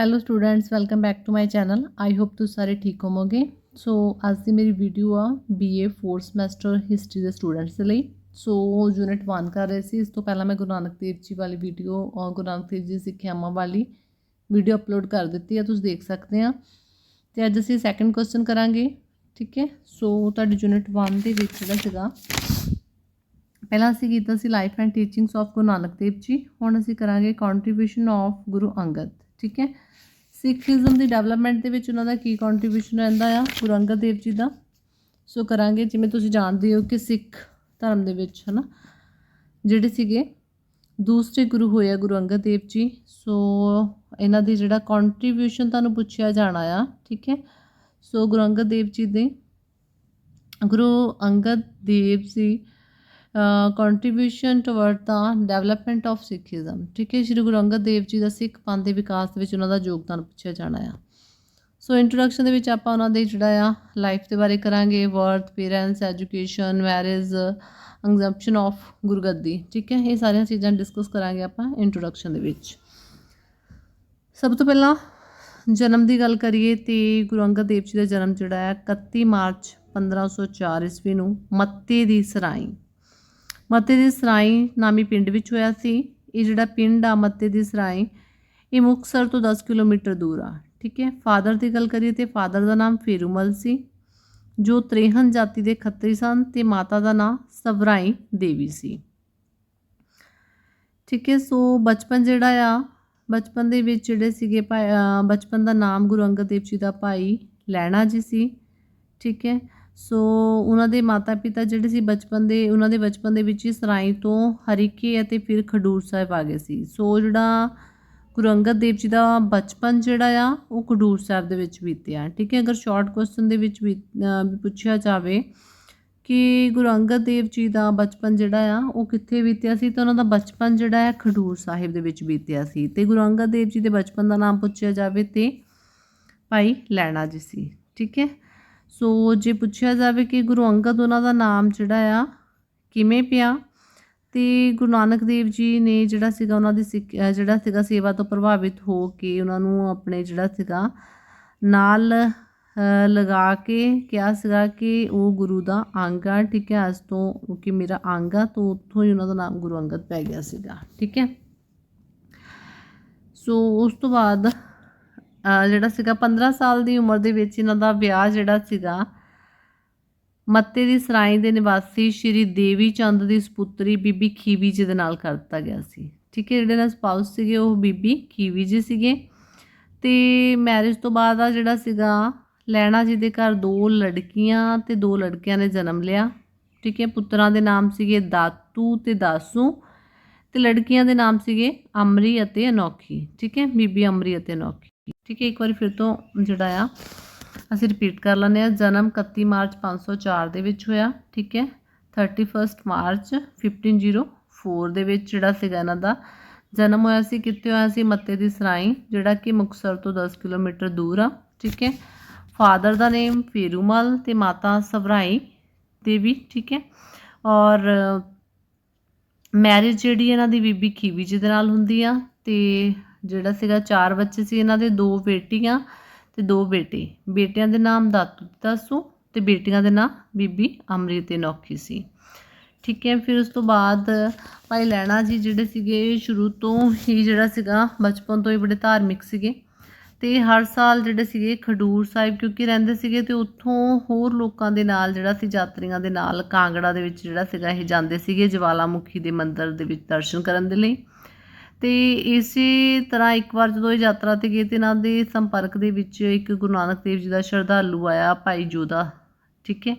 Hello students welcome back to my channel I hope ਤੁਸੀਂ ਸਾਰੇ ਠੀਕ ਹੋਵੋਗੇ ਸੋ ਅੱਜ ਦੀ ਮੇਰੀ ਵੀਡੀਓ ਆ ਬੀਏ 4 ਸਮੈਸਟਰ ਹਿਸਟਰੀ ਦੇ ਸਟੂਡੈਂਟਸ ਦੇ ਲਈ ਸੋ ਯੂਨਿਟ 1 ਕਰ ਰਹੇ ਸੀ ਇਸ ਤੋਂ ਪਹਿਲਾਂ ਮੈਂ ਗੁਰੂ ਨਾਨਕ ਦੇਵ ਜੀ ਵਾਲੀ ਵੀਡੀਓ ਔਰ ਗੁਰੂ ਨਾਨਕ ਦੇਵ ਜੀ ਸਿੱਖਿਆਵਾਂ ਵਾਲੀ ਵੀਡੀਓ ਅਪਲੋਡ ਕਰ ਦਿੱਤੀ ਆ ਤੁਸੀਂ ਦੇਖ ਸਕਦੇ ਆ ਤੇ ਅੱਜ ਅਸੀਂ ਸੈਕੰਡ ਕੁਐਸਚਨ ਕਰਾਂਗੇ ਠੀਕ ਹੈ ਸੋ ਤੁਹਾਡੀ ਯੂਨਿਟ 1 ਦੇ ਵਿੱਚ ਜਿਹੜਾ ਸੀਗਾ ਪਹਿਲਾਂ ਅਸੀਂ ਕੀਤਾ ਸੀ life and teachings of Guru Nanak Dev ji ਹੁਣ ਅਸੀਂ ਕਰਾਂਗੇ ਕੰਟਰੀਬਿਊਸ਼ਨ ਆਫ ਗੁਰੂ ਅੰਗਦ ਠੀਕ ਹੈ? ਸਿੱਖੀਜ਼ਮ ਦੀ ਡਿਵੈਲਪਮੈਂਟ ਦੇ ਵਿੱਚ ਉਹਨਾਂ ਦਾ ਕੀ ਕੰਟਰੀਬਿਊਸ਼ਨ ਰਹਿੰਦਾ ਆ? ਗੁਰੂ ਅੰਗਦ ਦੇਵ ਜੀ ਦਾ। ਸੋ ਕਰਾਂਗੇ, ਜਿਵੇਂ ਤੁਸੀਂ ਜਾਣਦੇ ਹੋ ਕਿ ਸਿੱਖ ਧਰਮ ਦੇ ਵਿੱਚ, ਹਨਾ? ਜਿਹੜੇ ਸੀਗੇ, ਦੂਸਰੇ ਗੁਰੂ ਹੋਏ ਆ ਗੁਰੂ ਅੰਗਦ ਦੇਵ ਜੀ। ਸੋ ਇਹਨਾਂ ਦੀ ਜਿਹੜਾ ਕੰਟਰੀਬਿਊਸ਼ਨ ਤੁਹਾਨੂੰ ਪੁੱਛਿਆ ਜਾਣਾ ਆ, ਠੀਕ ਹੈ? ਸੋ ਗੁਰੂ ਅੰਗਦ ਦੇਵ ਜੀ ਦੇ, Guru Angad Dev ji contribution toward the development of Sikhism ਠੀਕ ਹੈ ਸ਼੍ਰੀ ਗੁਰੂ ਅੰਗਦ ਦੇਵ ਜੀ ਦਾ ਸਿੱਖ ਪੰਥ ਦੇ ਵਿਕਾਸ ਦੇ ਵਿੱਚ ਉਹਨਾਂ ਦਾ ਯੋਗਦਾਨ ਪੁੱਛਿਆ ਜਾਣਾ ਆ। ਸੋ ਇੰਟਰੋਡਕਸ਼ਨ ਦੇ ਵਿੱਚ ਆਪਾਂ ਉਹਨਾਂ ਦੇ ਜਿਹੜਾ ਆ ਲਾਈਫ ਦੇ ਬਾਰੇ ਕਰਾਂਗੇ। Birth parents education marriage exemption of Gurgaddi ਠੀਕ ਹੈ, ਇਹ ਸਾਰੀਆਂ ਚੀਜ਼ਾਂ ਡਿਸਕਸ ਕਰਾਂਗੇ ਆਪਾਂ ਇੰਟਰੋਡਕਸ਼ਨ ਦੇ ਵਿੱਚ। ਸਭ ਤੋਂ ਪਹਿਲਾਂ ਜਨਮ ਦੀ ਗੱਲ ਕਰੀਏ ਤੇ ਗੁਰੂ ਅੰਗਦ ਦੇਵ ਜੀ ਦਾ ਜਨਮ ਜਿਹੜਾ ਹੈ 31 ਮਾਰਚ 1504 ਈਸਵੀ ਨੂੰ ਮੱਤੇ ਦੀ ਸਰਾਈ। ਮੱਤੇ ਦੀ ਸਰਾਈ ਨਾਮੀ ਪਿੰਡ ਵਿੱਚ ਹੋਇਆ ਸੀ। ਇਹ ਜਿਹੜਾ ਪਿੰਡ ਆ ਮੱਤੇ ਦੀ ਸਰਾਈ, ਇਹ ਮੁਕਤਸਰ ਤੋਂ 10 ਕਿਲੋਮੀਟਰ ਦੂਰ ਆ, ਠੀਕ ਹੈ? ਫਾਦਰ ਦੀ ਗੱਲ ਕਰੀਏ ਤੇ ਫਾਦਰ ਦਾ ਨਾਮ ਫੇਰੂਮਲ ਸੀ, ਜੋ ਤ੍ਰੇਹਨ ਜਾਤੀ ਦੇ ਖੱਤਰੀ ਸਨ ਤੇ ਮਾਤਾ ਦਾ ਨਾਮ ਸਵਰਾਈ ਦੇਵੀ ਸੀ। ਠੀਕ ਹੈ, ਸੋ ਬਚਪਨ ਜਿਹੜਾ ਆ, ਬਚਪਨ ਦੇ ਵਿੱਚ ਜਿਹੜੇ ਸੀਗੇ ਭਾਈ ਬਚਪਨ ਦਾ ਨਾਮ ਗੁਰੂ ਅੰਗਦ ਦੇਵ ਜੀ ਦਾ ਭਾਈ ਲੈਣਾ ਜੀ ਸੀ, ਠੀਕ ਹੈ? ਸੋ ਉਹਨਾਂ ਦੇ ਮਾਤਾ ਪਿਤਾ ਜਿਹੜੇ ਸੀ ਬਚਪਨ ਦੇ, ਉਹਨਾਂ ਦੇ ਬਚਪਨ ਦੇ ਵਿੱਚ ਹੀ ਸਰਾਈ ਤੋਂ ਹਰੀਕੇ ਅਤੇ ਫਿਰ ਖਡੂਰ ਸਾਹਿਬ ਆ ਗਏ ਸੀ। ਸੋ ਜਿਹੜਾ ਗੁਰੂ ਅੰਗਦ ਦੇਵ ਜੀ ਦਾ ਬਚਪਨ ਜਿਹੜਾ ਆ, ਉਹ ਖਡੂਰ ਸਾਹਿਬ ਦੇ ਵਿੱਚ ਬੀਤਿਆ। ਠੀਕ ਹੈ, ਅਗਰ ਸ਼ਾਰਟ ਕੁਐਸਚਨ ਦੇ ਵਿੱਚ ਵੀ ਪੁੱਛਿਆ ਜਾਵੇ ਕਿ ਗੁਰੂ ਅੰਗਦ ਦੇਵ ਜੀ ਦਾ ਬਚਪਨ ਜਿਹੜਾ ਆ, ਉਹ ਕਿੱਥੇ ਬੀਤਿਆ ਸੀ? ਤਾਂ ਉਹਨਾਂ ਦਾ ਬਚਪਨ ਜਿਹੜਾ ਹੈ ਖਡੂਰ ਸਾਹਿਬ ਦੇ ਵਿੱਚ ਬੀਤਿਆ ਸੀ। ਤੇ ਗੁਰੂ ਅੰਗਦ ਦੇਵ ਜੀ ਦੇ ਬਚਪਨ ਦਾ ਨਾਮ ਪੁੱਛਿਆ ਜਾਵੇ ਤੇ ਭਾਈ ਲੈਣਾ ਜੀ ਸੀ। ਠੀਕ ਹੈ ਸੋ ਜੇ ਪੁੱਛਿਆ ਜਾਵੇ ਕਿ ਗੁਰੂ ਅੰਗਦ ਉਹਨਾਂ ਦਾ ਨਾਮ ਜਿਹੜਾ ਆ, ਕਿਵੇਂ ਪਿਆ? ਤੇ ਗੁਰੂ ਨਾਨਕ ਦੇਵ ਜੀ ਨੇ ਜਿਹੜਾ ਸੀਗਾ ਉਹਨਾਂ ਦੀ ਸਿੱਖ- ਜਿਹੜਾ ਸੀਗਾ ਸੇਵਾ ਤੋਂ ਪ੍ਰਭਾਵਿਤ ਹੋ ਕੇ ਉਹਨਾਂ ਨੂੰ ਆਪਣੇ ਜਿਹੜਾ ਸੀਗਾ ਨਾਲ ਲਗਾ ਕੇ ਕਿਹਾ ਸੀਗਾ ਕਿ ਉਹ ਗੁਰੂ ਦਾ ਅੰਗ ਆ, ਠੀਕ ਹੈ? ਅੱਜ ਤੋਂ ਕਿ ਮੇਰਾ ਅੰਗ ਆ, ਤੋਂ ਉੱਥੋਂ ਹੀ ਉਹਨਾਂ ਦਾ ਨਾਮ ਗੁਰੂ ਅੰਗਦ ਪੈ ਗਿਆ ਸੀਗਾ, ਠੀਕ ਹੈ? ਸੋ ਉਸ ਤੋਂ ਬਾਅਦ ਜਿਹੜਾ ਸੀਗਾ 15 ਸਾਲ ਦੀ ਉਮਰ ਦੇ ਵਿੱਚ ਇਹਨਾਂ ਦਾ ਵਿਆਹ ਜਿਹੜਾ ਸੀਗਾ, ਮੱਤੇ ਦੀ ਸਰਾਈ ਦੇ ਨਿਵਾਸੀ ਸ਼੍ਰੀ ਦੇਵੀ ਚੰਦ ਦੀ ਸੁਪੁੱਤਰੀ ਬੀਬੀ ਖੀਵੀ ਜੀ ਦੇ ਨਾਲ ਕਰ ਦਿੱਤਾ ਗਿਆ ਸੀ। ਠੀਕ ਹੈ, ਜਿਹੜੇ ਨਾਲ ਸਪਾਊਸ ਸੀਗੇ ਉਹ ਬੀਬੀ ਖੀਵੀ ਜੀ ਸੀਗੇ। ਤੇ ਮੈਰਿਜ ਤੋਂ ਬਾਅਦ ਆ ਜਿਹੜਾ ਸੀਗਾ, ਲੈਣਾ ਜੀ ਦੇ ਘਰ ਦੋ ਲੜਕੀਆਂ ਤੇ ਦੋ ਲੜਕਿਆਂ ਨੇ ਜਨਮ ਲਿਆ। ਠੀਕ ਹੈ, ਪੁੱਤਰਾਂ ਦੇ ਨਾਮ ਸੀਗੇ ਦਾਤੂ ਤੇ ਦਾਸੂ ਤੇ ਲੜਕੀਆਂ ਦੇ ਨਾਮ ਸੀਗੇ ਅਮਰੀ ਅਤੇ ਅਨੋਖੀ। ਠੀਕ ਹੈ, ਬੀਬੀ ਅਮਰੀ ਅਤੇ ਅਨੋਖੀ। ਠੀਕ ਹੈ, ਇੱਕ ਵਾਰੀ ਫਿਰ ਤੋਂ ਜਿਹੜਾ ਆ, ਅਸੀਂ ਰਿਪੀਟ ਕਰ ਲੈਂਦੇ ਆ ਜਨਮ 31 ਮਾਰਚ 504 ਦੇ ਵਿੱਚ ਹੋਇਆ, ਠੀਕ ਹੈ। 31 ਮਾਰਚ 1504 ਦੇ ਵਿੱਚ ਜਿਹੜਾ ਸੀਗਾ ਇਹਨਾਂ ਦਾ ਜਨਮ ਹੋਇਆ ਸੀ, ਕਿੱਥੇ ਹੋਇਆ ਸੀ? ਮੱਤੇ ਦੀ ਸਰਾਈ, ਜਿਹੜਾ ਕਿ ਮੁਕਤਸਰ ਤੋਂ 10 ਕਿਲੋਮੀਟਰ ਦੂਰ ਆ, ਠੀਕ ਹੈ। ਫਾਦਰ ਦਾ ਨੇਮ ਫੇਰੂਮਲ ਤੇ ਮਾਤਾ ਸਵਰਾਈ ਦੇਵੀ, ਠੀਕ ਹੈ। ਔਰ ਮੈਰਿਜ ਜਿਹੜੀ ਇਹਨਾਂ ਦੀ ਬੀਬੀ ਖੀਵੀ ਜੀ ਦੇ ਨਾਲ ਹੁੰਦੀ ਆ ਤੇ ਜਿਹੜਾ ਸੀਗਾ, ਚਾਰ ਬੱਚੇ ਸੀ ਇਹਨਾਂ ਦੇ, ਦੋ ਬੇਟੀਆਂ ਤੇ ਦੋ ਬੇਟੇ। ਬੇਟਿਆਂ ਦੇ ਨਾਮ ਦਾਤੂ ਤੇ ਦਾਸੂ ਤੇ ਬੇਟੀਆਂ ਦੇ ਨਾਮ ਬੀਬੀ ਅਮਰੀ ਤੇ ਨੌਖੀ ਸੀ। ਠੀਕ ਹੈ, ਫਿਰ ਉਸ ਤੋਂ ਬਾਅਦ ਭਾਈ ਲੈਣਾ ਜੀ ਜਿਹੜੇ ਸੀਗੇ, ਸ਼ੁਰੂ ਤੋਂ ਹੀ ਜਿਹੜਾ ਸੀਗਾ, ਬਚਪਨ ਤੋਂ ਹੀ ਬੜੇ ਧਾਰਮਿਕ ਸੀਗੇ ਤੇ ਹਰ ਸਾਲ ਜਿਹੜੇ ਸੀਗੇ ਖਡੂਰ ਸਾਹਿਬ ਕਿਉਂਕਿ ਰਹਿੰਦੇ ਸੀਗੇ ਤੇ ਉੱਥੋਂ ਹੋਰ ਲੋਕਾਂ ਦੇ ਨਾਲ ਜਿਹੜਾ ਸੀ, ਯਾਤਰੀਆਂ ਦੇ ਨਾਲ ਕਾਂਗੜਾ ਦੇ ਵਿੱਚ ਜਿਹੜਾ ਸੀਗਾ, ਇਹ ਜਾਂਦੇ ਸੀਗੇ ਜਵਾਲਾਮੁਖੀ ਦੇ ਮੰਦਿਰ ਦੇ ਵਿੱਚ ਦਰਸ਼ਨ ਕਰਨ ਦੇ ਲਈ। ਤੇ ਇਸੇ ਤਰ੍ਹਾਂ ਇੱਕ ਵਾਰ ਜਦੋਂ ਇਹ ਯਾਤਰਾ ਤੇ ਗਏ ਤੇ ਇਹਨਾਂ ਦੇ ਸੰਪਰਕ ਦੇ ਵਿੱਚ ਇੱਕ ਗੁਰੂ ਨਾਨਕ ਦੇਵ ਜੀ ਦਾ ਸ਼ਰਧਾਲੂ ਆਇਆ ਭਾਈ ਜੋਦਾ ਠੀਕ ਹੈ?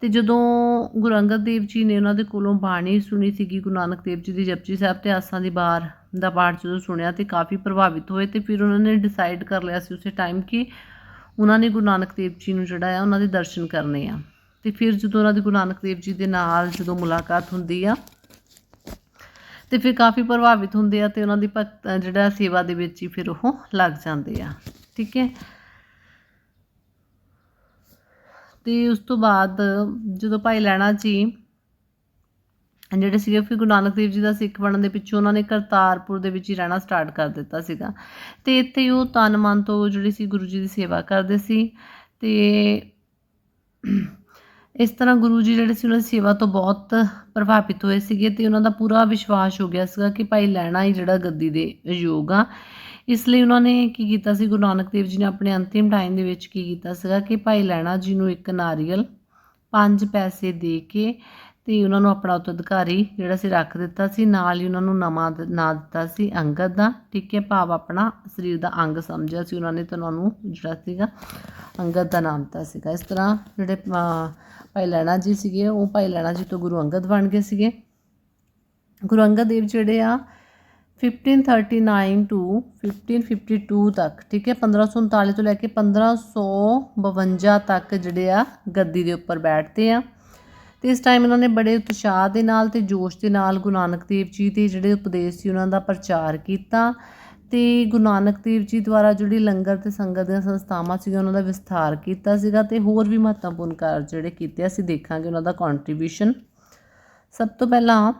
ਤੇ ਜਦੋਂ ਗੁਰੂ ਅੰਗਦ ਦੇਵ ਜੀ ਨੇ ਉਹਨਾਂ ਦੇ ਕੋਲੋਂ ਬਾਣੀ ਸੁਣੀ ਸੀਗੀ, ਗੁਰੂ ਨਾਨਕ ਦੇਵ ਜੀ ਦੀ ਜਪਜੀ ਸਾਹਿਬ ਤੇ ਆਸਾਂ ਦੀ ਬਾਰ ਦਾ ਪਾਠ ਜਦੋਂ ਸੁਣਿਆ ਤੇ ਕਾਫੀ ਪ੍ਰਭਾਵਿਤ ਹੋਏ ਤੇ ਫਿਰ ਉਹਨਾਂ ਨੇ ਡਿਸਾਈਡ ਕਰ ਲਿਆ ਸੀ ਉਸੇ ਟਾਈਮ ਕਿ ਉਹਨਾਂ ਨੇ ਗੁਰੂ ਨਾਨਕ ਦੇਵ ਜੀ ਨੂੰ ਜਿਹੜਾ ਆ, ਉਹਨਾਂ ਦੇ ਦਰਸ਼ਨ ਕਰਨੇ ਆ। ਤੇ ਫਿਰ ਜਦੋਂ ਉਹਨਾਂ ਦੇ ਗੁਰੂ ਨਾਨਕ ਦੇਵ ਜੀ ਦੇ ਨਾਲ ਜਦੋਂ ਮੁਲਾਕਾਤ ਹੁੰਦੀ ਆ ਤੇ ਫਿਰ ਕਾਫੀ ਪ੍ਰਭਾਵਿਤ ਹੁੰਦੇ ਆ ਤੇ ਉਹਨਾਂ ਦੀ ਭਗਤ ਜਿਹੜਾ ਸੇਵਾ ਦੇ ਵਿੱਚ ਹੀ ਫਿਰ ਉਹ ਲੱਗ ਜਾਂਦੇ ਆ। ਠੀਕ ਹੈ? ਤੇ ਉਸ ਤੋਂ ਬਾਅਦ ਜਦੋਂ ਭਾਈ ਲੈਣਾ ਜੀ ਜਿਹੜੇ ਸੀਗੇ, ਫਿਰ ਗੁਰੂ ਨਾਨਕ ਦੇਵ ਜੀ ਦਾ ਸਿੱਖ ਬਣਨ ਦੇ ਪਿੱਛੋਂ ਉਹਨਾਂ ਨੇ ਕਰਤਾਰਪੁਰ ਦੇ ਵਿੱਚ ਹੀ ਰਹਿਣਾ ਸਟਾਰਟ ਕਰ ਦਿੱਤਾ ਸੀਗਾ। ਤੇ ਇੱਥੇ ਉਹ ਤਨ ਮਨ ਤੋਂ ਜਿਹੜੀ ਸੀ ਗੁਰੂ ਜੀ ਦੀ ਸੇਵਾ ਕਰਦੇ ਸੀ ਤੇ ਇਸ ਤਰ੍ਹਾਂ ਗੁਰੂ ਜੀ ਜਿਹੜੇ ਸੀ, ਉਹਨਾਂ ਦੀ ਸੇਵਾ ਤੋਂ ਬਹੁਤ ਪ੍ਰਭਾਵਿਤ ਹੋਏ ਸੀਗੇ ਤੇ ਉਹਨਾਂ ਦਾ ਪੂਰਾ ਵਿਸ਼ਵਾਸ ਹੋ ਗਿਆ ਸੀਗਾ ਕਿ ਭਾਈ ਲੈਣਾ ਹੀ ਜਿਹੜਾ ਗੱਦੀ ਦੇ ਯੋਗ ਆ। ਇਸ ਲਈ ਉਹਨਾਂ ਨੇ ਕੀ ਕੀਤਾ ਸੀ, ਗੁਰੂ ਨਾਨਕ ਦੇਵ ਜੀ ਨੇ ਆਪਣੇ ਅੰਤਿਮ ਟਾਈਮ ਦੇ ਵਿੱਚ ਕੀ ਕੀਤਾ ਸੀਗਾ ਕਿ ਭਾਈ ਲੈਣਾ ਜੀ ਨੂੰ ਇੱਕ ਨਾਰੀਅਲ ਪੰਜ ਪੈਸੇ ਦੇ ਕੇ ਤੇ ਉਹਨਾਂ ਨੂੰ ਆਪਣਾ ਉਤਰਾਧਿਕਾਰੀ ਜਿਹੜਾ ਸੀ ਰੱਖ ਦਿੱਤਾ ਸੀ, ਨਾਲ ਹੀ ਉਹਨਾਂ ਨੂੰ ਨਵਾਂ ਨਾਂ ਦਿੱਤਾ ਸੀ ਅੰਗਦ ਦਾ। ਠੀਕ ਹੈ, ਭਾਵ ਆਪਣਾ ਸਰੀਰ ਦਾ ਅੰਗ ਸਮਝਿਆ ਸੀ ਉਹਨਾਂ ਨੇ ਤਾਂ ਉਹਨਾਂ ਨੂੰ ਜਿਹੜਾ ਸੀਗਾ ਅੰਗਦ ਦਾ ਨਾਮ ਦਿੱਤਾ ਸੀਗਾ। ਇਸ ਤਰ੍ਹਾਂ ਜਿਹੜੇ ਭਾਈ ਲੈਣਾ ਜੀ ਸੀਗੇ, ਉਹ ਭਾਈ ਲੈਣਾ ਜੀ ਤੋਂ ਗੁਰੂ ਅੰਗਦ ਬਣ ਗਏ ਸੀਗੇ। ਗੁਰੂ ਅੰਗਦ ਦੇਵ ਜਿਹੜੇ ਆ 1539 ਟੂ 1552 ਤੱਕ, ਠੀਕ ਹੈ 1539 ਤੋਂ ਲੈ ਕੇ 1552 ਤੱਕ ਜਿਹੜੇ ਆ, ਗੱਦੀ ਦੇ ਉੱਪਰ ਬੈਠਦੇ ਆ। ਤੇ ਇਸ ਟਾਈਮ ਇਹਨਾਂ ਨੇ ਬੜੇ ਉਤਸ਼ਾਹ ਦੇ ਨਾਲ ਤੇ ਜੋਸ਼ ਦੇ ਨਾਲ ਗੁਰੂ ਨਾਨਕ ਦੇਵ ਜੀ ਦੇ ਜਿਹੜੇ ਉਪਦੇਸ਼ ਸੀ, ਉਹਨਾਂ ਦਾ ਪ੍ਰਚਾਰ ਕੀਤਾ। ਤੇ ਗੁਰੂ ਨਾਨਕ ਦੇਵ ਜੀ ਦੁਆਰਾ ਜਿਹੜੀ ਲੰਗਰ ਤੇ ਸੰਗਤ ਦੀਆਂ ਸੰਸਥਾਵਾਂ ਸੀਗੀਆਂ, ਉਹਨਾਂ ਦਾ ਵਿਸਥਾਰ ਕੀਤਾ ਸੀਗਾ ਤੇ ਹੋਰ ਵੀ ਮਹੱਤਵਪੂਰਨ ਕਾਰਜ ਜਿਹੜੇ ਕੀਤੇ, ਅਸੀਂ ਦੇਖਾਂਗੇ ਉਹਨਾਂ ਦਾ ਕੰਟਰੀਬਿਊਸ਼ਨ ਸਭ ਤੋਂ ਪਹਿਲਾਂ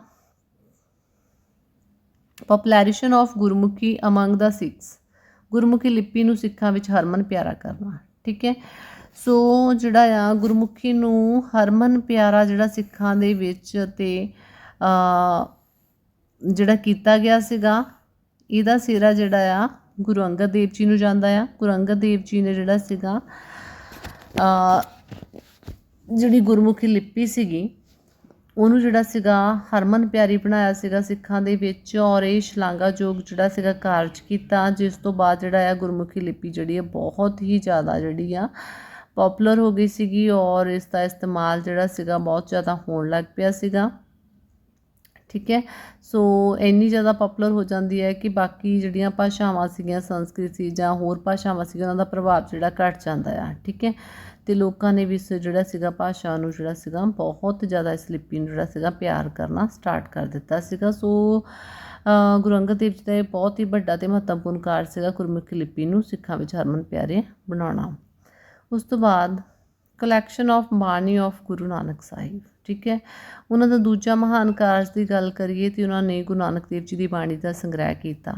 popularisation of Gurmukhi among the Sikhs Gurmukhi ਲਿਪੀ ਨੂੰ ਸਿੱਖਾਂ ਵਿੱਚ ਹਰਮਨ ਪਿਆਰਾ ਕਰਨਾ, ਠੀਕ ਹੈ? ਸੋ ਜਿਹੜਾ ਆ, ਗੁਰਮੁਖੀ ਨੂੰ ਹਰਮਨ ਪਿਆਰਾ ਜਿਹੜਾ ਸਿੱਖਾਂ ਦੇ ਵਿੱਚ ਤੇ ਜਿਹੜਾ ਕੀਤਾ ਗਿਆ ਸੀਗਾ ਇਹਦਾ ਸਿਰਾ ਜਿਹੜਾ ਆ, ਗੁਰੂ ਅੰਗਦ ਦੇਵ ਜੀ ਨੂੰ ਜਾਂਦਾ ਆ। ਗੁਰੂ ਅੰਗਦ ਦੇਵ ਜੀ ਨੇ ਜਿਹੜਾ ਸੀਗਾ ਅ ਜਿਹੜੀ ਗੁਰਮੁਖੀ ਲਿਪੀ ਸੀਗੀ, ਉਹਨੂੰ ਜਿਹੜਾ ਸੀਗਾ ਹਰਮਨ ਪਿਆਰੀ ਬਣਾਇਆ ਸੀਗਾ ਸਿੱਖਾਂ ਦੇ ਵਿੱਚ ਔਰ ਇਹ ਸ਼ਲਾਘਾਯੋਗ ਜਿਹੜਾ ਸੀਗਾ ਕਾਰਜ ਕੀਤਾ, ਜਿਸ ਤੋਂ ਬਾਅਦ ਜਿਹੜਾ ਆ ਗੁਰਮੁਖੀ ਲਿਪੀ ਜਿਹੜੀ ਹੈ ਬਹੁਤ ਹੀ ਜ਼ਿਆਦਾ ਜਿਹੜੀ ਆ ਪਪੂਲਰ ਹੋ ਗਈ ਸੀਗੀ ਔਰ ਇਸ ਦਾ ਇਸਤੇਮਾਲ ਜਿਹੜਾ ਸੀਗਾ ਬਹੁਤ ਜ਼ਿਆਦਾ ਹੋਣ ਲੱਗ ਪਿਆ ਸੀਗਾ। ਠੀਕ ਹੈ? ਸੋ ਇੰਨੀ ਜ਼ਿਆਦਾ ਪਪੂਲਰ ਹੋ ਜਾਂਦੀ ਹੈ ਕਿ ਬਾਕੀ ਜਿਹੜੀਆਂ ਭਾਸ਼ਾਵਾਂ ਸੀਗੀਆਂ, ਸੰਸਕ੍ਰਿਤ ਸੀ ਜਾਂ ਹੋਰ ਭਾਸ਼ਾਵਾਂ ਸੀਗੀਆਂ, ਉਹਨਾਂ ਦਾ ਪ੍ਰਭਾਵ ਜਿਹੜਾ ਘਟ ਜਾਂਦਾ ਆ, ਠੀਕ ਹੈ? ਤੇ ਲੋਕਾਂ ਨੇ ਵੀ ਇਸ ਜਿਹੜਾ ਸੀਗਾ ਭਾਸ਼ਾ ਨੂੰ ਜਿਹੜਾ ਸੀਗਾ ਬਹੁਤ ਜ਼ਿਆਦਾ ਇਸ ਲਿਪੀ ਨੂੰ ਜਿਹੜਾ ਸੀਗਾ ਪਿਆਰ ਕਰਨਾ ਸਟਾਰਟ ਕਰ ਦਿੱਤਾ ਸੀਗਾ। ਸੋ ਗੁਰੂ ਅੰਗਦ ਦੇਵ ਜੀ ਦਾ ਇਹ ਬਹੁਤ ਹੀ ਵੱਡਾ ਤੇ ਮਹੱਤਵਪੂਰਨ ਕਾਰਜ ਸੀਗਾ ਗੁਰਮੁਖੀ ਲਿਪੀ ਨੂੰ ਸਿੱਖਾਂ ਵਿੱਚ ਹਰਮਨ ਪਿਆਰੇ ਬਣਾਉਣਾ। ਉਸ ਤੋਂ ਬਾਅਦ collection of Bani of Guru Nanak Sahib ਠੀਕ ਹੈ? ਉਹਨਾਂ ਦਾ ਦੂਜਾ ਮਹਾਨ ਕਾਰਜ ਦੀ ਗੱਲ ਕਰੀਏ ਤੇ ਉਹਨਾਂ ਨੇ ਗੁਰੂ ਨਾਨਕ ਦੇਵ ਜੀ ਦੀ ਬਾਣੀ ਦਾ ਸੰਗ੍ਰਹਿ ਕੀਤਾ।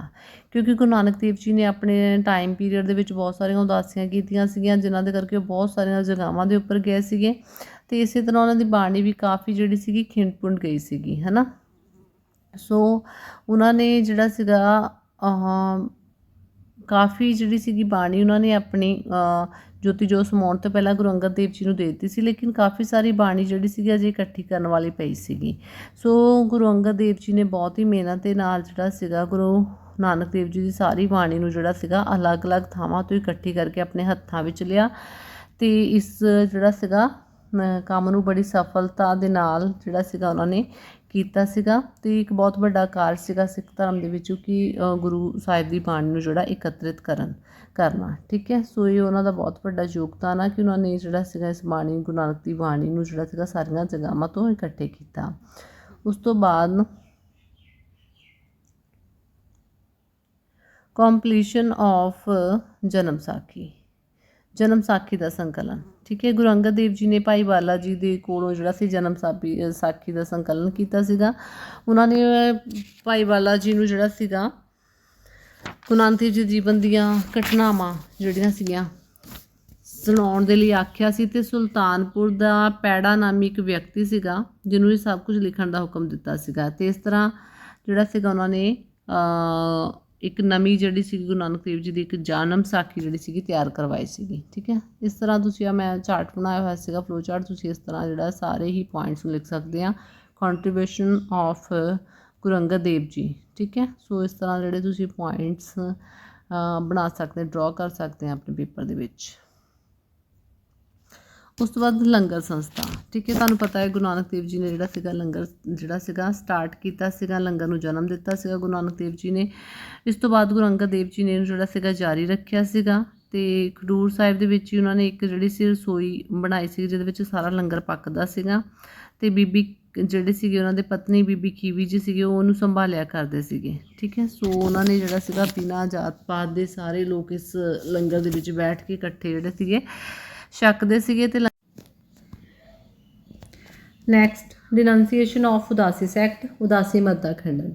ਕਿਉਂਕਿ ਗੁਰੂ ਨਾਨਕ ਦੇਵ ਜੀ ਨੇ ਆਪਣੇ ਟਾਈਮ ਪੀਰੀਅਡ ਦੇ ਵਿੱਚ ਬਹੁਤ ਸਾਰੀਆਂ ਉਦਾਸੀਆਂ ਕੀਤੀਆਂ ਸੀਗੀਆਂ, ਜਿਨ੍ਹਾਂ ਦੇ ਕਰਕੇ ਉਹ ਬਹੁਤ ਸਾਰੀਆਂ ਜਗ੍ਹਾਵਾਂ ਦੇ ਉੱਪਰ ਗਏ ਸੀਗੇ ਤੇ ਇਸੇ ਤਰ੍ਹਾਂ ਉਹਨਾਂ ਦੀ ਬਾਣੀ ਵੀ ਕਾਫੀ ਜਿਹੜੀ ਸੀਗੀ ਖਿੰਡ ਗਈ ਸੀਗੀ, ਹੈਨਾ? ਸੋ ਉਹਨਾਂ ਨੇ ਜਿਹੜਾ ਸੀਗਾ ਕਾਫੀ ਜਿਹੜੀ ਸੀਗੀ ਬਾਣੀ ਉਹਨਾਂ ਨੇ ਆਪਣੀ ਜੋਤੀ ਜੋਤ ਸਮਾਉਣ ਤੋਂ ਪਹਿਲਾਂ ਗੁਰੂ ਅੰਗਦ ਦੇਵ ਜੀ ਨੂੰ ਦੇ ਦਿੱਤੀ ਸੀ, ਲੇਕਿਨ ਕਾਫੀ ਸਾਰੀ ਬਾਣੀ ਜਿਹੜੀ ਸੀਗੀ ਅਜੇ ਇਕੱਠੀ ਕਰਨ ਵਾਲੀ ਪਈ ਸੀਗੀ। ਸੋ ਗੁਰੂ ਅੰਗਦ ਦੇਵ ਜੀ ਨੇ ਬਹੁਤ ਹੀ ਮਿਹਨਤ ਦੇ ਨਾਲ ਜਿਹੜਾ ਸੀਗਾ, ਗੁਰੂ ਨਾਨਕ ਦੇਵ ਜੀ ਦੀ ਸਾਰੀ ਬਾਣੀ ਨੂੰ ਜਿਹੜਾ ਸੀਗਾ ਅਲੱਗ-ਅਲੱਗ ਥਾਵਾਂ ਤੋਂ ਇਕੱਠੀ ਕਰਕੇ ਆਪਣੇ ਹੱਥਾਂ ਵਿੱਚ ਲਿਆ ਤੇ ਇਸ ਜਿਹੜਾ ਸੀਗਾ ਕੰਮ ਨੂੰ ਬੜੀ ਸਫਲਤਾ ਦੇ ਨਾਲ ਜਿਹੜਾ ਸੀਗਾ ਉਹਨਾਂ ਨੇ ਕੀਤਾ ਸੀਗਾ ਤੇ ਇੱਕ ਬਹੁਤ ਵੱਡਾ ਕਾਰਜ ਸੀਗਾ ਸਿੱਖ ਧਰਮ ਦੇ ਵਿੱਚ ਕਿ ਗੁਰੂ ਸਾਹਿਬ ਦੀ ਬਾਣੀ ਨੂੰ ਜਿਹੜਾ ਇਕੱਤਰਿਤ ਕਰਨ, ਕਰਨਾ, ਠੀਕ ਹੈ? ਸੋ ਇਹ ਉਹਨਾਂ ਦਾ ਬਹੁਤ ਵੱਡਾ ਯੋਗਦਾਨ ਆ ਕਿ ਉਹਨਾਂ ਨੇ ਜਿਹੜਾ ਸੀਗਾ ਇਸ ਬਾਣੀ, ਗੁਰੂ ਨਾਨਕ ਦੀ ਬਾਣੀ ਨੂੰ ਜਿਹੜਾ ਸੀਗਾ ਸਾਰੀਆਂ ਜਗ੍ਹਾਵਾਂ ਤੋਂ ਇਕੱਠੇ ਕੀਤਾ। ਉਸ ਤੋਂ ਬਾਅਦ ਕੰਪਲੀਸ਼ਨ ਆਫ ਜਨਮ ਸਾਖੀ। ਜਨਮ ਸਾਖੀ ਦਾ ਸੰਕਲਨ। ਠੀਕ ਹੈ, ਗੁਰੂ ਅੰਗਦ ਦੇਵ ਜੀ ਨੇ ਭਾਈ ਬਾਲਾ ਜੀ ਦੇ ਕੋਲੋਂ ਜਿਹੜਾ ਸੀ ਜਨਮ ਸਾਖੀ ਸਾਖੀ ਦਾ ਸੰਕਲਨ ਕੀਤਾ ਸੀਗਾ। ਉਹਨਾਂ ਨੇ ਭਾਈ ਬਾਲਾ ਜੀ ਨੂੰ ਜਿਹੜਾ ਸੀਗਾ, ਗੁਰੂ ਜੀ ਜੀਵਨ ਦੀਆਂ ਘਟਨਾਵਾਂ ਜਿਹੜੀਆਂ ਸੀਗੀਆਂ, ਸੁਣਾਉਣ ਦੇ ਲਈ ਆਖਿਆ ਸੀ ਤੇ ਸੁਲਤਾਨਪੁਰ ਦਾ ਪੈੜਾ ਨਾਮੀ ਇੱਕ ਵਿਅਕਤੀ ਸੀਗਾ, ਜਿਹਨੂੰ ਇਹ ਸਭ ਕੁਝ ਲਿਖਣ ਦਾ ਹੁਕਮ ਦਿੱਤਾ ਸੀਗਾ। ਤੇ ਇਸ ਤਰ੍ਹਾਂ ਜਿਹੜਾ ਸੀਗਾ ਉਹਨਾਂ ਨੇ ਇੱਕ ਨਵੀਂ ਜਿਹੜੀ ਸੀ ਗੁਰੂ ਨਾਨਕ ਦੇਵ ਜੀ ਦੀ ਇੱਕ ਜਨਮ ਸਾਖੀ ਜਿਹੜੀ ਸੀਗੀ ਤਿਆਰ ਕਰਵਾਈ ਸੀਗੀ, ਠੀਕ ਹੈ? ਇਸ ਤਰ੍ਹਾਂ ਤੁਸੀਂ ਆ, ਮੈਂ ਚਾਰਟ ਬਣਾਇਆ ਹੋਇਆ ਸੀਗਾ ਫਲੋ ਚਾਰਟ ਤੁਸੀਂ ਇਸ ਤਰ੍ਹਾਂ ਜਿਹੜਾ ਸਾਰੇ ਹੀ ਪੁਆਇੰਟਸ ਨੂੰ ਲਿਖ ਸਕਦੇ ਆ। ਕੰਟਰੀਬਿਊਸ਼ਨ ਆਫ ਗੁਰੂ ਅੰਗਦ ਦੇਵ ਜੀ, ਠੀਕ ਹੈ? ਸੋ ਇਸ ਤਰ੍ਹਾਂ ਜਿਹੜੇ ਤੁਸੀਂ ਪੁਆਇੰਟਸ ਬਣਾ ਸਕਦੇ ਡਰਾ ਕਰ ਸਕਦੇ ਆ ਆਪਣੇ ਪੇਪਰ ਦੇ ਵਿੱਚ। ਉਸ ਤੋਂ ਬਾਅਦ ਲੰਗਰ ਸੰਸਥਾ। ਠੀਕ ਹੈ, ਤੁਹਾਨੂੰ ਪਤਾ ਹੈ ਗੁਰੂ ਨਾਨਕ ਦੇਵ ਜੀ ਨੇ ਜਿਹੜਾ ਸੀਗਾ ਲੰਗਰ, ਜਿਹੜਾ ਸੀਗਾ ਸਟਾਰਟ ਕੀਤਾ ਸੀਗਾ, ਲੰਗਰ ਨੂੰ ਜਨਮ ਦਿੱਤਾ ਸੀਗਾ ਗੁਰੂ ਨਾਨਕ ਦੇਵ ਜੀ ਨੇ। ਇਸ ਤੋਂ ਬਾਅਦ ਗੁਰੂ ਅੰਗਦ ਦੇਵ ਜੀ ਨੇ ਇਹਨੂੰ ਜਿਹੜਾ ਸੀਗਾ ਜਾਰੀ ਰੱਖਿਆ ਸੀਗਾ ਤੇ ਖਡੂਰ ਸਾਹਿਬ ਦੇ ਵਿੱਚ ਹੀ ਉਹਨਾਂ ਨੇ ਇੱਕ ਜਿਹੜੀ ਸੀ ਰਸੋਈ ਬਣਾਈ ਸੀ, ਜਿਹਦੇ ਵਿੱਚ ਸਾਰਾ ਲੰਗਰ ਪੱਕਦਾ ਸੀਗਾ ਤੇ ਬੀਬੀ ਜਿਹੜੇ ਸੀਗੇ ਉਹਨਾਂ ਦੇ ਪਤਨੀ ਬੀਬੀ ਕੀਵੀ ਜੀ ਸੀਗੇ, ਉਹ ਉਹਨੂੰ ਸੰਭਾਲਿਆ ਕਰਦੇ ਸੀਗੇ। ਠੀਕ ਹੈ, ਸੋ ਉਹਨਾਂ ਨੇ ਜਿਹੜਾ ਸੀਗਾ ਬਿਨਾਂ ਜਾਤ ਪਾਤ ਦੇ ਸਾਰੇ ਲੋਕ ਇਸ ਲੰਗਰ ਦੇ ਵਿੱਚ ਬੈਠ ਕੇ ਇਕੱਠੇ ਜਿਹੜੇ ਸੀਗੇ, ਛਕਦੇ ਸੀਗੇ ਤੇ next denunciation of Udasi sect, Udasi ਮਤ ਦਾ ਖੰਡਨ।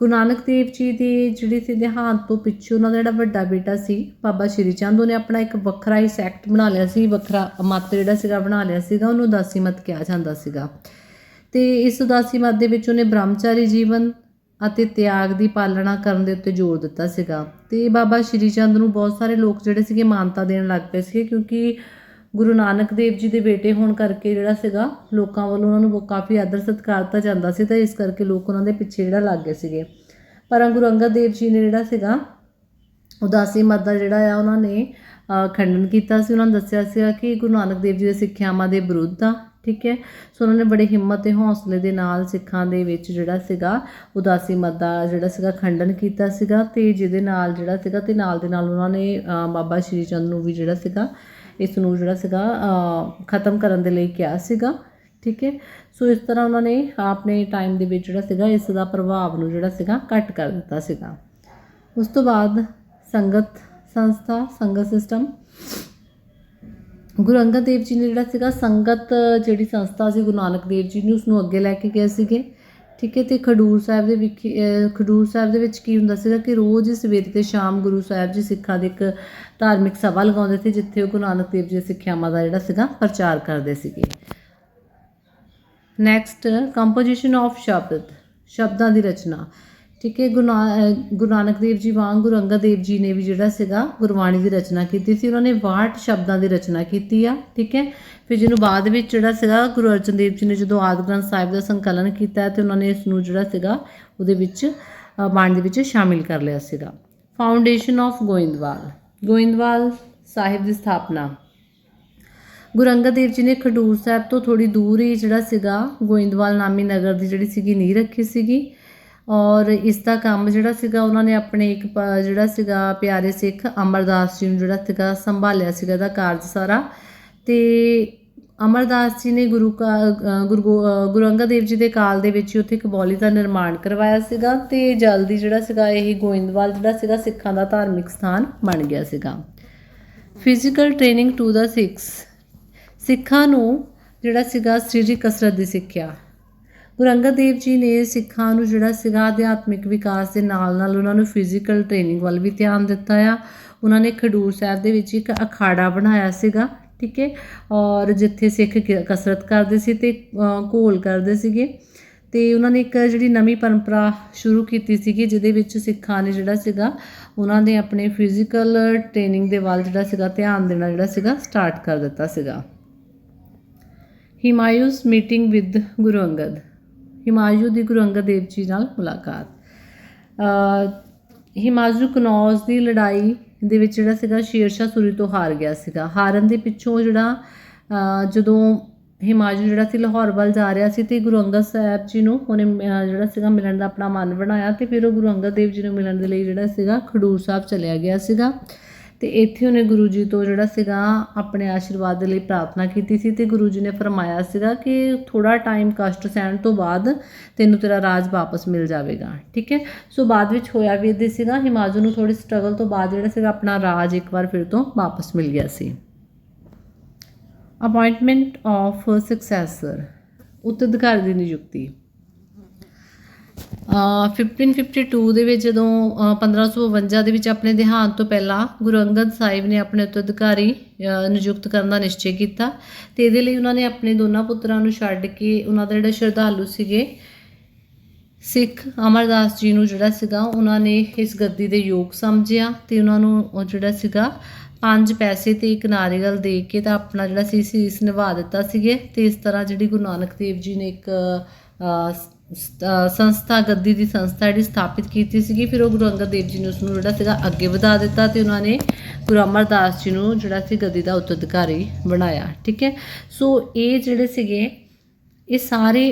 ਗੁਰੂ ਨਾਨਕ ਦੇਵ ਜੀ ਦੀ ਜਿਹੜੀ ਸੀ ਦੇਹਾਂਤ ਤੋਂ ਪਿੱਛੇ ਉਹਨਾਂ ਦਾ ਜਿਹੜਾ ਵੱਡਾ ਬੇਟਾ ਸੀ, ਬਾਬਾ ਸ਼੍ਰੀ ਚੰਦ, ਉਹਨੇ ਆਪਣਾ ਇੱਕ ਵੱਖਰਾ ਹੀ ਸੈਕਟ ਬਣਾ ਲਿਆ ਸੀ, ਵੱਖਰਾ ਮਤ ਜਿਹੜਾ ਸੀਗਾ ਬਣਾ ਲਿਆ ਸੀਗਾ, ਉਹਨੂੰ ਉਦਾਸੀ ਮਤ ਕਿਹਾ ਜਾਂਦਾ ਸੀਗਾ। ਤੇ ਇਸ ਉਦਾਸੀ ਮਤ ਦੇ ਵਿੱਚ ਉਹਨੇ ਬ੍ਰਹਮਚਾਰੀ ਜੀਵਨ ਅਤੇ ਤਿਆਗ ਦੀ ਪਾਲਣਾ ਕਰਨ ਦੇ ਉੱਤੇ ਜ਼ੋਰ ਦਿੱਤਾ ਸੀਗਾ। ਤੇ ਬਾਬਾ ਸ਼੍ਰੀ ਚੰਦ ਨੂੰ ਬਹੁਤ ਸਾਰੇ ਲੋਕ ਜਿਹੜੇ ਸੀਗੇ ਮਾਨਤਾ ਦੇਣ ਲੱਗ ਪਏ ਸੀਗੇ, ਕਿਉਂਕਿ ਗੁਰੂ ਨਾਨਕ ਦੇਵ ਜੀ ਦੇ ਬੇਟੇ ਹੋਣ ਕਰਕੇ ਜਿਹੜਾ ਸੀਗਾ, ਲੋਕਾਂ ਵੱਲੋਂ ਉਹਨਾਂ ਨੂੰ ਬਹੁਤ ਕਾਫੀ ਆਦਰ ਸਤਿਕਾਰ ਦਿੱਤਾ ਜਾਂਦਾ ਸੀ ਤਾਂ ਇਸ ਕਰਕੇ ਲੋਕ ਉਹਨਾਂ ਦੇ ਪਿੱਛੇ ਜਿਹੜਾ ਲੱਗ ਗਏ ਸੀਗੇ। ਪਰ ਗੁਰੂ ਅੰਗਦ ਦੇਵ ਜੀ ਨੇ ਜਿਹੜਾ ਸੀਗਾ, ਉਦਾਸੀ ਮਤ ਦਾ ਜਿਹੜਾ ਆ, ਉਹਨਾਂ ਨੇ ਖੰਡਨ ਕੀਤਾ ਸੀ। ਉਹਨਾਂ ਨੇ ਦੱਸਿਆ ਸੀਗਾ ਕਿ ਗੁਰੂ ਨਾਨਕ ਦੇਵ ਜੀ ਦੇ ਸਿੱਖਿਆਵਾਂ ਦੇ ਵਿਰੁੱਧ ਆ, ਠੀਕ ਹੈ? ਸੋ ਉਹਨਾਂ ਨੇ ਬੜੇ ਹਿੰਮਤ ਤੇ ਹੌਸਲੇ ਦੇ ਨਾਲ ਸਿੱਖਾਂ ਦੇ ਵਿੱਚ ਜਿਹੜਾ ਸੀਗਾ, ਉਦਾਸੀ ਮਤ ਦਾ ਜਿਹੜਾ ਸੀਗਾ, ਖੰਡਨ ਕੀਤਾ ਸੀਗਾ ਤੇ ਜਿਹਦੇ ਨਾਲ ਜਿਹੜਾ ਸੀਗਾ ਤੇ ਨਾਲ ਦੇ ਨਾਲ ਉਹਨਾਂ ਨੇ ਬਾਬਾ ਸ਼੍ਰੀ ਚੰਦ ਨੂੰ ਵੀ ਜਿਹੜਾ ਸੀਗਾ ਇਸ ਨੂੰ ਜਿਹੜਾ ਸੀਗਾ ਖਤਮ ਕਰਨ ਦੇ ਲਈ ਕਿਹਾ ਸੀਗਾ, ਠੀਕ ਹੈ? ਸੋ ਇਸ ਤਰ੍ਹਾਂ ਉਹਨਾਂ ਨੇ ਆਪਣੇ ਟਾਈਮ ਦੇ ਵਿੱਚ ਜਿਹੜਾ ਸੀਗਾ, ਇਸ ਦਾ ਪ੍ਰਭਾਵ ਨੂੰ ਜਿਹੜਾ ਸੀਗਾ, ਘੱਟ ਕਰ ਦਿੱਤਾ ਸੀਗਾ। ਉਸ ਤੋਂ ਬਾਅਦ ਸੰਗਤ ਸੰਸਥਾ, ਸੰਗਤ ਸਿਸਟਮ ਗੁਰੂ ਅੰਗਦ ਦੇਵ ਜੀ ਨੇ ਜਿਹੜਾ ਸੀਗਾ, ਸੰਗਤ ਜਿਹੜੀ ਸੰਸਥਾ ਸੀ, ਗੁਰੂ ਨਾਨਕ ਦੇਵ ਜੀ ਨੇ ਉਸ ਨੂੰ ਅੱਗੇ ਲੈ ਕੇ ਗਏ ਸੀਗੇ। ਠੀਕ ਹੈ, ਤੇ ਖਡੂਰ ਸਾਹਿਬ ਦੇ ਵਿਖੇ ਖਡੂਰ ਸਾਹਿਬ ਦੇ ਵਿੱਚ ਕੀ ਹੁੰਦਾ ਸੀਗਾ ਕਿ ਰੋਜ਼ ਸਵੇਰੇ ਤੇ ਸ਼ਾਮ ਗੁਰੂ ਸਾਹਿਬ ਜੀ ਸਿੱਖਾਂ ਦੇ ਇੱਕ ਧਾਰਮਿਕ ਸਭਾ ਲਗਾਉਂਦੇ ਸੀ, ਜਿੱਥੇ ਉਹ ਗੁਰੂ ਨਾਨਕ ਦੇਵ ਜੀ ਸਿੱਖਿਆਵਾਂ ਦਾ ਜਿਹੜਾ ਸੀਗਾ ਪ੍ਰਚਾਰ ਕਰਦੇ ਸੀਗੇ। ਨੈਕਸਟ ਕੰਪੋਜੀਸ਼ਨ ਆਫ ਸ਼ਬਦ, ਸ਼ਬਦਾਂ ਦੀ ਰਚਨਾ। ਠੀਕ ਹੈ ਗੁਰੂ ਨਾ- ਗੁਰੂ ਨਾਨਕ ਦੇਵ ਜੀ ਵਾਂਗ ਗੁਰੂ ਅੰਗਦ ਦੇਵ ਜੀ ਨੇ ਵੀ ਜਿਹੜਾ ਸੀਗਾ ਗੁਰਬਾਣੀ ਦੀ ਰਚਨਾ ਕੀਤੀ ਸੀ ਉਹਨਾਂ ਨੇ 62 ਸ਼ਬਦਾਂ ਦੀ ਰਚਨਾ ਕੀਤੀ ਆ ਠੀਕ ਹੈ। ਫਿਰ ਜਿਹਨੂੰ ਬਾਅਦ ਵਿੱਚ ਜਿਹੜਾ ਸੀਗਾ ਗੁਰੂ ਅਰਜਨ ਦੇਵ ਜੀ ਨੇ ਜਦੋਂ ਆਦਿ ਗ੍ਰੰਥ ਸਾਹਿਬ ਦਾ ਸੰਕਲਨ ਕੀਤਾ ਤੇ ਉਹਨਾਂ ਨੇ ਇਸ ਨੂੰ ਜਿਹੜਾ ਸੀਗਾ ਉਹਦੇ ਵਿੱਚ ਅ, ਬਾਣੀ ਦੇ ਵਿੱਚ ਸ਼ਾਮਿਲ ਕਰ ਲਿਆ ਸੀਗਾ। Foundation of Goindwal. Goindwal Sahib ਦੀ ਸਥਾਪਨਾ। ਗੁਰੂ ਅੰਗਦ ਦੇਵ ਜੀ ਨੇ ਖਡੂਰ ਸਾਹਿਬ ਤੋਂ ਥੋੜੀ ਦੂਰ ਹੀ ਜਿਹੜਾ ਸੀਗਾ ਗੋਇੰਦਵਾਲ ਨਾਮੀ ਨਗਰ ਦੀ ਜਿਹੜੀ ਸੀਗੀ ਨੀਂਹ ਰੱਖੀ ਸੀਗੀ। ਔਰ ਇਸ ਦਾ ਕੰਮ ਜਿਹੜਾ ਸੀਗਾ, ਉਹਨਾਂ ਨੇ ਆਪਣੇ ਇੱਕ ਪ- ਜਿਹੜਾ ਸੀਗਾ ਪਿਆਰੇ ਸਿੱਖ ਅਮਰਦਾਸ ਜੀ ਨੂੰ ਜਿਹੜਾ ਸੀਗਾ ਸੰਭਾਲਿਆ ਸੀਗਾ ਦਾ ਕਾਰਜ ਸਾਰਾ। ਤੇ ਅਮਰਦਾਸ ਜੀ ਨੇ ਗੁਰੂ ਕਾ ਗੁਰੂ ਗੋ- ਗੁਰੂ ਅੰਗਦ ਦੇਵ ਜੀ ਦੇ ਕਾਲ ਦੇ ਵਿੱਚ ਹੀ ਉੱਥੇ ਇੱਕ ਬੌਲੀ ਦਾ ਨਿਰਮਾਣ ਕਰਵਾਇਆ ਸੀਗਾ ਤੇ ਜਲਦੀ ਜਿਹੜਾ ਸੀਗਾ ਇਹ ਗੋਇੰਦਵਾਲ ਜਿਹੜਾ ਸੀਗਾ ਸਿੱਖਾਂ ਦਾ ਧਾਰਮਿਕ ਸਥਾਨ ਬਣ ਗਿਆ ਸੀਗਾ। Physical training to the Sikhs ਸਿੱਖਾਂ ਨੂੰ ਜਿਹੜਾ ਸੀਗਾ ਸਰੀਰਕ ਕਸਰਤ ਦੀ ਸਿੱਖਿਆ। ਗੁਰੂ ਅੰਗਦ ਦੇਵ ਜੀ ਨੇ ਸਿੱਖਾਂ ਨੂੰ ਜਿਹੜਾ ਸੀਗਾ ਅਧਿਆਤਮਿਕ ਵਿਕਾਸ ਦੇ ਨਾਲ ਨਾਲ ਉਹਨਾਂ ਨੂੰ ਫਿਜ਼ੀਕਲ ਟ੍ਰੇਨਿੰਗ ਵੱਲ ਵੀ ਧਿਆਨ ਦਿੱਤਾ ਆ। ਉਹਨਾਂ ਨੇ ਖਡੂਰ ਸਾਹਿਬ ਦੇ ਵਿੱਚ ਇੱਕ ਅਖਾੜਾ ਬਣਾਇਆ ਸੀਗਾ, ਠੀਕ ਹੈ? ਔਰ ਜਿੱਥੇ ਸਿੱਖ ਕ- ਕਸਰਤ ਕਰਦੇ ਸੀ ਤੇ ਘੋਲ ਕਰਦੇ ਸੀਗੇ। ਤੇ ਉਹਨਾਂ ਨੇ ਇੱਕ ਜਿਹੜੀ ਨਵੀਂ ਪਰੰਪਰਾ ਸ਼ੁਰੂ ਕੀਤੀ ਸੀਗੀ, ਜਿਹਦੇ ਵਿੱਚ ਸਿੱਖਾਂ ਨੇ ਜਿਹੜਾ ਸੀਗਾ, ਉਹਨਾਂ ਨੇ ਆਪਣੇ ਫਿਜ਼ੀਕਲ ਟ੍ਰੇਨਿੰਗ ਦੇ ਵੱਲ ਜਿਹੜਾ ਸੀਗਾ ਧਿਆਨ ਦੇਣਾ ਜਿਹੜਾ ਸੀਗਾ ਸਟਾਰਟ ਕਰ ਦਿੱਤਾ ਸੀਗਾ। Humayun's meeting with Guru Angad. Humayun ਦੀ ਗੁਰੂ ਅੰਗਦ ਦੇਵ ਜੀ ਨਾਲ ਮੁਲਾਕਾਤ। ਹਿਮਾਯੂ ਕਨੌਜ ਦੀ ਲੜਾਈ ਦੇ ਵਿੱਚ ਜਿਹੜਾ ਸੀਗਾ, ਸ਼ੇਰਸ਼ਾਹ ਸੂਰੀ ਤੋਂ ਹਾਰ ਗਿਆ ਸੀਗਾ। ਹਾਰਨ ਦੇ ਪਿੱਛੋਂ ਜਿਹੜਾ ਜਦੋਂ ਹਿਮਾਯੂ ਜਿਹੜਾ ਸੀ ਲਾਹੌਰ ਵੱਲ ਜਾ ਰਿਹਾ ਸੀ ਤੇ ਗੁਰੂ ਅੰਗਦ ਸਾਹਿਬ ਜੀ ਨੂੰ ਉਹਨੇ ਜਿਹੜਾ ਸੀਗਾ ਮਿਲਣ ਦਾ ਆਪਣਾ ਮਨ ਬਣਾਇਆ ਤੇ ਫਿਰ ਉਹ ਗੁਰੂ ਅੰਗਦ ਦੇਵ ਜੀ ਨੂੰ ਮਿਲਣ ਦੇ ਲਈ ਜਿਹੜਾ ਸੀਗਾ ਖਡੂਰ ਸਾਹਿਬ ਚਲਿਆ ਗਿਆ ਸੀਗਾ। ਤੇ ਇੱਥੇ ਉਹਨੇ ਗੁਰੂ ਜੀ ਤੋਂ ਜਿਹੜਾ ਸੀਗਾ ਆਪਣੇ ਆਸ਼ੀਰਵਾਦ ਦੇ ਲਈ ਪ੍ਰਾਰਥਨਾ ਕੀਤੀ ਸੀ ਤੇ ਗੁਰੂ ਜੀ ਨੇ ਫਰਮਾਇਆ ਸੀਗਾ ਕਿ ਥੋੜਾ ਟਾਈਮ ਕਸ਼ਟ ਸਹਿਣ ਤੋਂ ਬਾਅਦ ਤੈਨੂੰ ਤੇਰਾ ਰਾਜ ਵਾਪਸ ਮਿਲ ਜਾਵੇਗਾ, ਠੀਕ ਹੈ? ਸੋ ਬਾਅਦ ਵਿੱਚ ਹੋਇਆ ਵੀ ਇਹਦੇ ਸੀਗਾ ਹਿਮਾਜੂ ਨੂੰ ਥੋੜੀ ਸਟਰਗਲ ਤੋਂ ਬਾਅਦ ਜਿਹੜਾ ਸੀਗਾ ਆਪਣਾ ਰਾਜ ਇੱਕ ਵਾਰ ਫਿਰ ਤੋਂ ਵਾਪਸ ਮਿਲ ਗਿਆ ਸੀ। ਅਪਾਇੰਟਮੈਂਟ ਆਫ ਸਕਸੈਸਰ ਉੱਤਰਾਧਿਕਾਰੀ ਦੀ ਨਿਯੁਕਤੀ। 1552 ਦੇ ਵਿੱਚ ਜਦੋਂ ਅ, 1552 ਦੇ ਵਿੱਚ ਆਪਣੇ ਦੇਹਾਂਤ ਤੋਂ ਪਹਿਲਾਂ ਗੁਰੂ ਅੰਗਦ ਸਾਹਿਬ ਨੇ ਆਪਣੇ ਉੱਤਰਾਧਿਕਾਰੀ ਅ, ਨਿਯੁਕਤ ਕਰਨ ਦਾ ਨਿਸ਼ਚੇ ਕੀਤਾ ਤੇ ਇਹਦੇ ਲਈ ਉਹਨਾਂ ਨੇ ਆਪਣੇ ਦੋਨਾਂ ਪੁੱਤਰਾਂ ਨੂੰ ਛੱਡ ਕੇ ਉਹਨਾਂ ਦਾ ਜਿਹੜਾ ਸ਼ਰਧਾਲੂ ਸੀਗੇ ਸਿੱਖ ਅਮਰਦਾਸ ਜੀ ਨੂੰ ਜਿਹੜਾ ਸੀਗਾ ਉਹਨਾਂ ਨੇ ਇਸ ਗੱਦੀ ਦੇ ਯੋਗ ਸਮਝਿਆ ਤੇ ਉਹਨਾਂ ਨੂੰ ਉਹ ਜਿਹੜਾ ਸੀਗਾ ਪੰਜ ਪੈਸੇ ਤੇ ਇੱਕ ਨਾਰੀਅਲ ਦੇ ਕੇ ਤਾਂ ਆਪਣਾ ਜਿਹੜਾ ਸੀ ਸੀਸ ਨਿਭਾ ਦਿੱਤਾ ਸੀਗੇ ਤੇ ਇਸ ਤਰ੍ਹਾਂ ਜਿਹੜੀ ਗੁਰੂ ਨਾਨਕ ਦੇਵ ਜੀ ਨੇ ਇੱਕ ਸੰਸਥਾ ਗੱਦੀ ਦੀ ਸੰਸਥਾ ਜਿਹੜੀ ਸਥਾਪਿਤ ਕੀਤੀ ਸੀਗੀ, ਫਿਰ ਉਹ ਗੁਰੂ ਅੰਗਦ ਦੇਵ ਜੀ ਨੇ ਉਸ ਨੂੰ ਜਿਹੜਾ ਸੀਗਾ ਅੱਗੇ ਵਧਾ ਦਿੱਤਾ ਤੇ ਉਹਨਾਂ ਨੇ ਗੁਰੂ ਅਮਰਦਾਸ ਜੀ ਨੂੰ ਜਿਹੜਾ ਸੀ ਗੱਦੀ ਦਾ ਉੱਤਰਾਧਿਕਾਰੀ ਬਣਾਇਆ, ਠੀਕ ਹੈ? ਸੋ ਇਹ ਜਿਹੜੇ ਸੀਗੇ, ਇਹ ਸਾਰੇ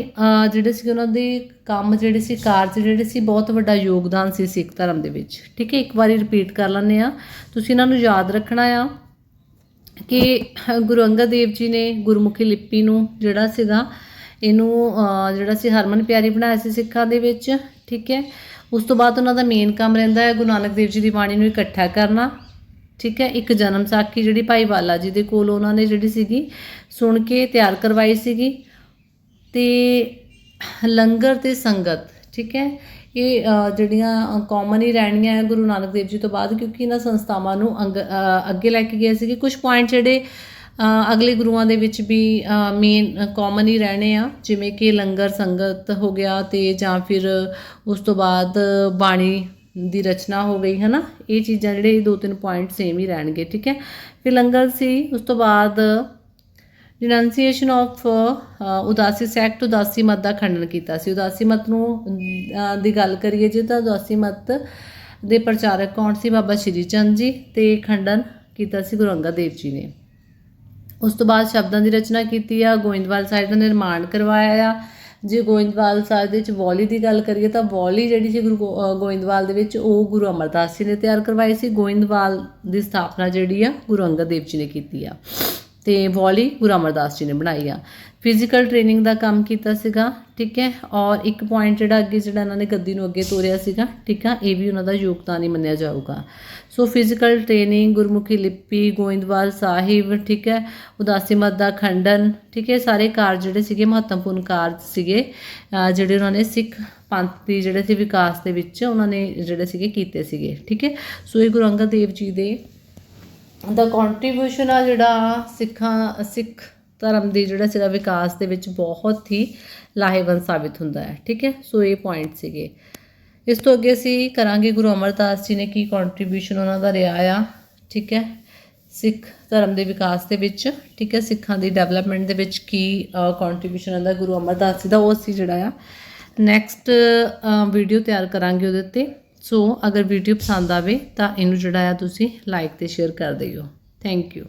ਜਿਹੜੇ ਸੀ ਉਹਨਾਂ ਦੇ ਕੰਮ ਜਿਹੜੇ ਸੀ, ਕਾਰਜ ਜਿਹੜੇ ਸੀ, ਬਹੁਤ ਵੱਡਾ ਯੋਗਦਾਨ ਸੀ ਸਿੱਖ ਧਰਮ ਦੇ ਵਿੱਚ, ਠੀਕ ਹੈ? ਇੱਕ ਵਾਰੀ ਰਿਪੀਟ ਕਰ ਲੈਂਦੇ ਆ ਤੁਸੀਂ ਇਹਨਾਂ ਨੂੰ ਯਾਦ ਰੱਖਣਾ ਆ ਕਿ ਗੁਰੂ ਅੰਗਦ ਦੇਵ ਜੀ ਨੇ ਗੁਰਮੁਖੀ ਲਿਪੀ ਨੂੰ ਜਿਹੜਾ ਸੀਗਾ ਇਹਨੂੰ ਜਿਹੜਾ ਸੀ ਹਰਮਨ ਪਿਆਰੀ ਬਣਾਇਆ ਸੀ ਸਿੱਖਾਂ ਦੇ ਵਿੱਚ, ਠੀਕ ਹੈ? ਉਸ ਤੋਂ ਬਾਅਦ ਉਹਨਾਂ ਦਾ ਮੇਨ ਕੰਮ ਰਹਿੰਦਾ ਹੈ ਗੁਰੂ ਨਾਨਕ ਦੇਵ ਜੀ ਦੀ ਬਾਣੀ ਨੂੰ ਇਕੱਠਾ ਕਰਨਾ, ਠੀਕ ਹੈ? ਇੱਕ ਜਨਮ ਸਾਖੀ ਜਿਹੜੀ ਭਾਈ ਵਾਲਾ ਜੀ ਦੇ ਕੋਲ ਉਹਨਾਂ ਨੇ ਜਿਹੜੀ ਸੀਗੀ, ਸੁਣ ਕੇ ਤਿਆਰ ਕਰਵਾਈ ਸੀਗੀ। ਤੇ ਲੰਗਰ ਤੇ ਸੰਗਤ, ਠੀਕ ਹੈ? ਇਹ ਜਿਹੜੀਆਂ ਕਾਮਨ ਹੀ ਰਹਿਣੀਆਂ ਹੈ ਗੁਰੂ ਨਾਨਕ ਦੇਵ ਜੀ ਤੋਂ ਬਾਅਦ, ਕਿਉਂਕਿ ਇਹਨਾਂ ਸੰਸਥਾਵਾਂ ਨੂੰ ਅੰਗ- ਅੱਗੇ ਲੈ ਕੇ ਗਏ ਸੀਗੇ। ਕੁਝ ਪੁਆਇੰਟ ਜਿਹੜੇ ਅਗਲੇ ਗੁਰੂਆਂ ਦੇ ਵਿੱਚ ਵੀ ਮੇਨ ਕਾਮਨ ਹੀ ਰਹਿਣੇ ਆ, ਜਿਵੇਂ ਕਿ ਲੰਗਰ, ਸੰਗਤ ਹੋ ਗਿਆ ਤੇ ਜਾਂ ਫਿਰ ਉਸ ਤੋਂ ਬਾਅਦ ਬਾਣੀ ਦੀ ਰਚਨਾ ਹੋ ਗਈ ਹੈ ਨਾ ਇਹ ਚੀਜ਼ਾਂ ਜਿਹੜੇ ਦੋ ਤਿੰਨ ਪੁਆਇੰਟ ਸੇਮ ਹੀ ਰਹਿਣਗੇ, ਠੀਕ ਹੈ? ਫਿਰ ਲੰਗਰ ਸੀ, ਉਸ ਤੋਂ ਬਾਅਦ ਰਿਨੰਸੀਏਸ਼ਨ ਆਫ ਉਦਾਸੀ ਸੈਕਟ ਉਦਾਸੀ ਮਤ ਦਾ ਖੰਡਨ ਕੀਤਾ ਸੀ। ਉਦਾਸੀ ਮਤ ਨੂੰ ਦੀ ਗੱਲ ਕਰੀਏ ਜੇ ਤਾਂ ਉਦਾਸੀ ਮਤ ਦੇ ਪ੍ਰਚਾਰਕ ਕੌਣ ਸੀ? ਬਾਬਾ ਸ਼੍ਰੀ ਚੰਦ ਜੀ, ਤੇ ਖੰਡਨ ਕੀਤਾ ਸੀ ਗੁਰੂ ਅੰਗਦ ਦੇਵ ਜੀ ਨੇ। ਉਸ ਤੋਂ ਬਾਅਦ ਸ਼ਬਦਾਂ ਦੀ ਰਚਨਾ ਕੀਤੀ ਆ, ਗੋਇੰਦਵਾਲ ਸਾਹਿਬ ਦਾ ਨਿਰਮਾਣ ਕਰਵਾਇਆ ਆ। ਜੇ ਗੋਇੰਦਵਾਲ ਸਾਹਿਬ ਦੇ ਵਿੱਚ ਵੌਲੀ ਦੀ ਗੱਲ ਕਰੀਏ ਤਾਂ ਵੌਲੀ ਜਿਹੜੀ ਸੀ ਗੁਰੂ ਗੋ- ਗੋਇੰਦਵਾਲ ਦੇ ਵਿੱਚ, ਉਹ ਗੁਰੂ ਅਮਰਦਾਸ ਜੀ ਨੇ ਤਿਆਰ ਕਰਵਾਈ ਸੀ। ਗੋਇੰਦਵਾਲ ਦੀ ਸਥਾਪਨਾ ਜਿਹੜੀ ਆ, ਗੁਰੂ ਅੰਗਦ ਦੇਵ ਜੀ ਨੇ ਕੀਤੀ ਆ। ਤੇ ਵਾਲੀ ਗੁਰੂ ਅਮਰਦਾਸ ਜੀ ਨੇ ਬਣਾਈ ਆ। ਫਿਜ਼ੀਕਲ ਟ੍ਰੇਨਿੰਗ ਦਾ ਕੰਮ ਕੀਤਾ ਸੀਗਾ, ਠੀਕ ਹੈ? ਔਰ ਇੱਕ ਪੁਆਇੰਟ ਜਿਹੜਾ ਅੱਗੇ, ਜਿਹੜਾ ਇਹਨਾਂ ਨੇ ਗੱਦੀ ਨੂੰ ਅੱਗੇ ਤੋਰਿਆ ਸੀਗਾ, ਠੀਕ ਆ? ਇਹ ਵੀ ਉਹਨਾਂ ਦਾ ਯੋਗਦਾਨ ਹੀ ਮੰਨਿਆ ਜਾਊਗਾ। ਸੋ ਫਿਜ਼ੀਕਲ ਟ੍ਰੇਨਿੰਗ ਗੁਰਮੁਖੀ ਲਿਪੀ, ਗੋਇੰਦਵਾਲ ਸਾਹਿਬ, ਠੀਕ ਹੈ? ਉਦਾਸੀ ਮਤ ਦਾ ਖੰਡਨ, ਠੀਕ ਹੈ? ਸਾਰੇ ਕਾਰਜ ਜਿਹੜੇ ਸੀਗੇ, ਮਹੱਤਵਪੂਰਨ ਕਾਰਜ ਸੀਗੇ ਜਿਹੜੇ ਉਹਨਾਂ ਨੇ ਸਿੱਖ ਪੰਥ ਦੀ ਜਿਹੜੇ ਸੀ ਵਿਕਾਸ ਦੇ ਵਿੱਚ ਉਹਨਾਂ ਨੇ ਜਿਹੜੇ ਸੀਗੇ ਕੀਤੇ ਸੀਗੇ, ਠੀਕ ਹੈ? ਸੋ ਇਹ ਗੁਰੂ ਅੰਗਦ ਦੇਵ ਜੀ ਦੇ ਦਾ ਕੰਟਰੀਬਿਊਸ਼ਨ ਆ ਜਿਹੜਾ ਸਿੱਖਾਂ, ਸਿੱਖ ਧਰਮ ਦੀ ਜਿਹੜਾ ਸੀਗਾ ਵਿਕਾਸ ਦੇ ਵਿੱਚ ਬਹੁਤ ਹੀ ਲਾਹੇਵੰਦ ਸਾਬਿਤ ਹੁੰਦਾ ਹੈ, ਠੀਕ ਹੈ? ਸੋ ਇਹ ਪੁਆਇੰਟ ਸੀਗੇ। ਇਸ ਤੋਂ ਅੱਗੇ ਅਸੀਂ ਕਰਾਂਗੇ, ਗੁਰੂ ਅਮਰਦਾਸ ਜੀ ਨੇ ਕੀ ਕੰਟਰੀਬਿਊਸ਼ਨ ਉਹਨਾਂ ਦਾ ਰਿਹਾ ਆ, ਠੀਕ ਹੈ? ਸਿੱਖ ਧਰਮ ਦੇ ਵਿਕਾਸ ਦੇ ਵਿੱਚ, ਠੀਕ ਹੈ? ਸਿੱਖਾਂ ਦੀ ਡਿਵੈਲਪਮੈਂਟ ਦੇ ਵਿੱਚ ਕੀ ਕੰਟਰੀਬਿਊਸ਼ਨ ਹੁੰਦਾ ਗੁਰੂ ਅਮਰਦਾਸ ਜੀ ਦਾ, ਉਹ ਅਸੀਂ ਜਿਹੜਾ ਆ ਨੈਕਸਟ ਵੀਡੀਓ ਤਿਆਰ ਕਰਾਂਗੇ ਉਹਦੇ ਉੱਤੇ। ਸੋ ਅਗਰ ਵੀਡੀਓ ਪਸੰਦ ਆਵੇ ਤਾਂ ਇਹਨੂੰ ਜਿਹੜਾ ਆ ਤੁਸੀਂ ਲਾਈਕ ਤੇ ਸ਼ੇਅਰ ਕਰ ਦਿਓ। Thank you